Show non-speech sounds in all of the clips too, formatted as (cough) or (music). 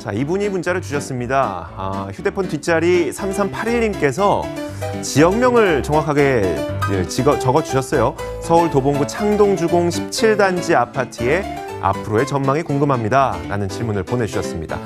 자, 이분이 문자를 주셨습니다. 아, 휴대폰 뒷자리 3381님께서 지역명을 정확하게 예, 적어 주셨어요. 서울 도봉구 창동주공 17단지 아파트의 앞으로의 전망이 궁금합니다. 라는 질문을 보내주셨습니다.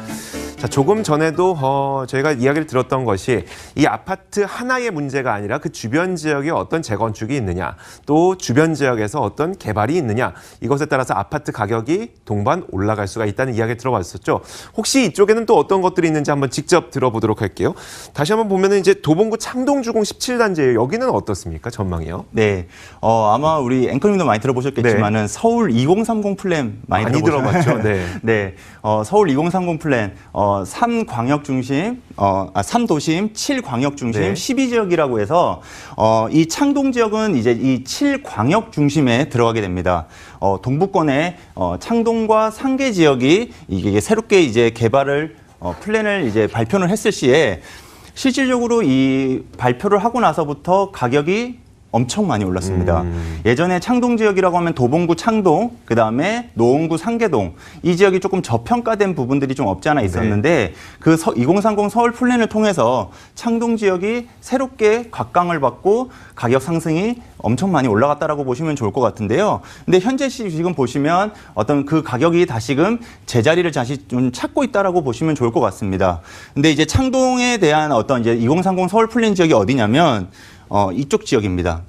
자, 조금 전에도 어, 저희가 이야기를 들었던 것이 이 아파트 하나의 문제가 아니라 그 주변 지역에 어떤 재건축이 있느냐, 또 주변 지역에서 어떤 개발이 있느냐, 이것에 따라서 아파트 가격이 동반 올라갈 수가 있다는 이야기를 들어봤었죠. 혹시 이쪽에는 또 어떤 것들이 있는지 한번 직접 들어보도록 할게요. 다시 한번 보면은 이제 도봉구 창동주공 17단지예요. 여기는 어떻습니까? 전망이요? 네, 어, 아마 우리 앵커님도 많이 들어보셨겠지만은 서울 2030 플랜 많이, 많이 들어보셨- 들어봤죠. 네. (laughs) 네, 어, 서울 2030 플랜, 어, 3광역 중심, 어, 아, 3도심, 7광역 중심, 네. 12지역이라고 해서 어, 이 창동 지역은 이제 이 7광역 중심에 들어가게 됩니다. 어, 동부권의 어, 창동과 상계 지역이 이게 새롭게 이제 개발을 어, 플랜을 이제 발표를 했을 시에 실질적으로 이 발표를 하고 나서부터 가격이 엄청 많이 올랐습니다. 음. 예전에 창동 지역이라고 하면 도봉구 창동, 그 다음에 노원구 상계동 이 지역이 조금 저평가된 부분들이 좀 없지 않아 있었는데 그2030 서울 플랜을 통해서 창동 지역이 새롭게 각광을 받고 가격 상승이 엄청 많이 올라갔다라고 보시면 좋을 것 같은데요. 근데 현재 시 지금 보시면 어떤 그 가격이 다시금 제자리를 다시 좀 찾고 있다라고 보시면 좋을 것 같습니다. 근데 이제 창동에 대한 어떤 이제 2030 서울 플랜 지역이 어디냐면 어, 이쪽 지역입니다.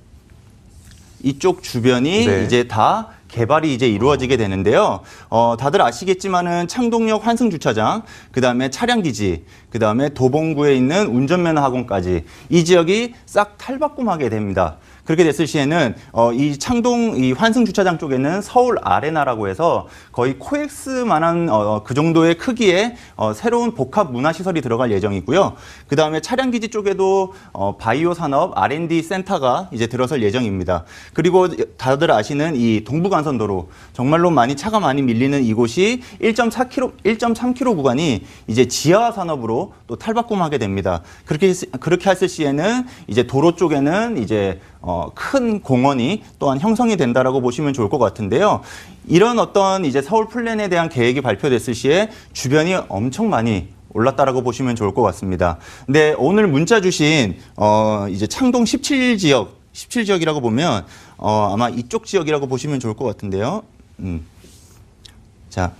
이쪽 주변이 네. 이제 다 개발이 이제 이루어지게 되는데요. 어, 다들 아시겠지만은 창동역 환승 주차장, 그 다음에 차량 기지, 그 다음에 도봉구에 있는 운전면허 학원까지 이 지역이 싹 탈바꿈하게 됩니다. 그렇게 됐을 시에는 어, 이 창동 이 환승 주차장 쪽에는 서울 아레나라고 해서 거의 코엑스만한 어, 그 정도의 크기의 어, 새로운 복합 문화 시설이 들어갈 예정이고요. 그 다음에 차량 기지 쪽에도 어, 바이오 산업 R&D 센터가 이제 들어설 예정입니다. 그리고 다들 아시는 이 동부간선도로 정말로 많이 차가 많이 밀리는 이곳이 1.4km, 1.3km 구간이 이제 지하 산업으로 또 탈바꿈하게 됩니다. 그렇게 했- 그렇게 했을 시에는 이제 도로 쪽에는 이제 어, 큰 공원이 또한 형성이 된다라고 보시면 좋을 것 같은데요. 이런 어떤 이제 서울 플랜에 대한 계획이 발표됐을 시에 주변이 엄청 많이 올랐다라고 보시면 좋을 것 같습니다. 근데 오늘 문자 주신 어 이제 창동 17 지역 17 지역이라고 보면 어 아마 이쪽 지역이라고 보시면 좋을 것 같은데요. 음. 자,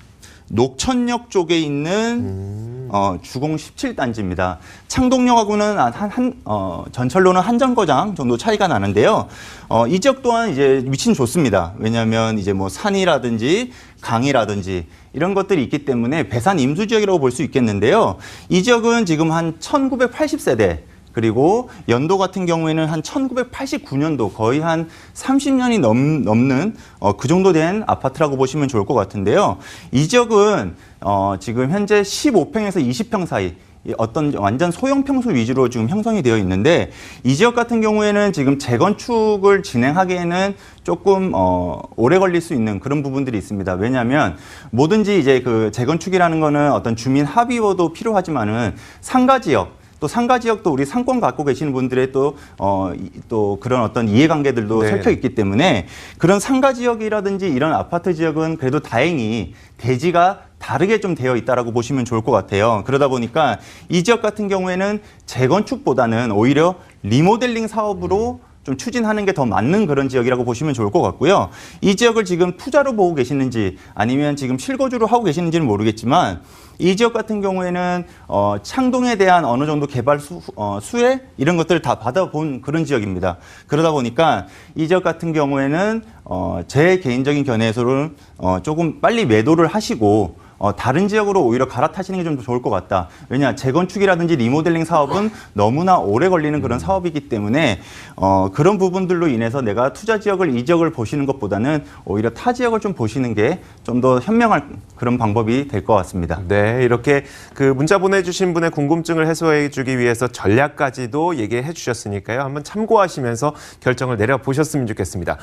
녹천역 쪽에 있는 어, 주공 17단지입니다. 창동역하고는 한, 한 어, 전철로는 한 정거장 정도 차이가 나는데요. 어, 이 지역 또한 이제 위치는 좋습니다. 왜냐하면 이제 뭐 산이라든지 강이라든지 이런 것들이 있기 때문에 배산 임수 지역이라고 볼 수 있겠는데요. 이 지역은 지금 한 1980세대 그리고 연도 같은 경우에는 한 1989년도 거의 한 30년이 넘, 넘는 어, 그 정도 된 아파트라고 보시면 좋을 것 같은데요. 이 지역은 어, 지금 현재 15평에서 20평 사이 이 어떤 완전 소형 평수 위주로 지금 형성이 되어 있는데 이 지역 같은 경우에는 지금 재건축을 진행하기에는 조금 어, 오래 걸릴 수 있는 그런 부분들이 있습니다. 왜냐하면 뭐든지 이제 그 재건축이라는 거는 어떤 주민 합의도 필요하지만은 상가 지역 또 상가 지역도 우리 상권 갖고 계시는 분들의 또, 어, 이- 또 그런 어떤 이해관계들도 네. 섞여 있기 때문에 그런 상가 지역이라든지 이런 아파트 지역은 그래도 다행히 대지가 다르게 좀 되어 있다라고 보시면 좋을 것 같아요. 그러다 보니까 이 지역 같은 경우에는 재건축보다는 오히려 리모델링 사업으로 좀 추진하는 게 더 맞는 그런 지역이라고 보시면 좋을 것 같고요. 이 지역을 지금 투자로 보고 계시는지 아니면 지금 실거주로 하고 계시는지는 모르겠지만 이 지역 같은 경우에는 어, 창동에 대한 어느 정도 개발 수, 어, 수혜 이런 것들을 다 받아본 그런 지역입니다. 그러다 보니까 이 지역 같은 경우에는 어, 제 개인적인 견해에서는 어, 조금 빨리 매도를 하시고 어, 다른 지역으로 오히려 갈아타시는 게좀 좋을 것 같다. 왜냐 재건축이라든지 리모델링 사업은 너무나 오래 걸리는 그런 사업이기 때문에 어, 그런 부분들로 인해서 내가 투자 지역을 이 지역을 보시는 것보다는 오히려 타 지역을 좀 보시는 게 좀 더 현명할 그런 방법이 될 것 같습니다. 네, 이렇게 그 문자 보내주신 분의 궁금증을 해소해주기 위해서 전략까지도 얘기해 주셨으니까요. 한번 참고하시면서 결정을 내려 보셨으면 좋겠습니다.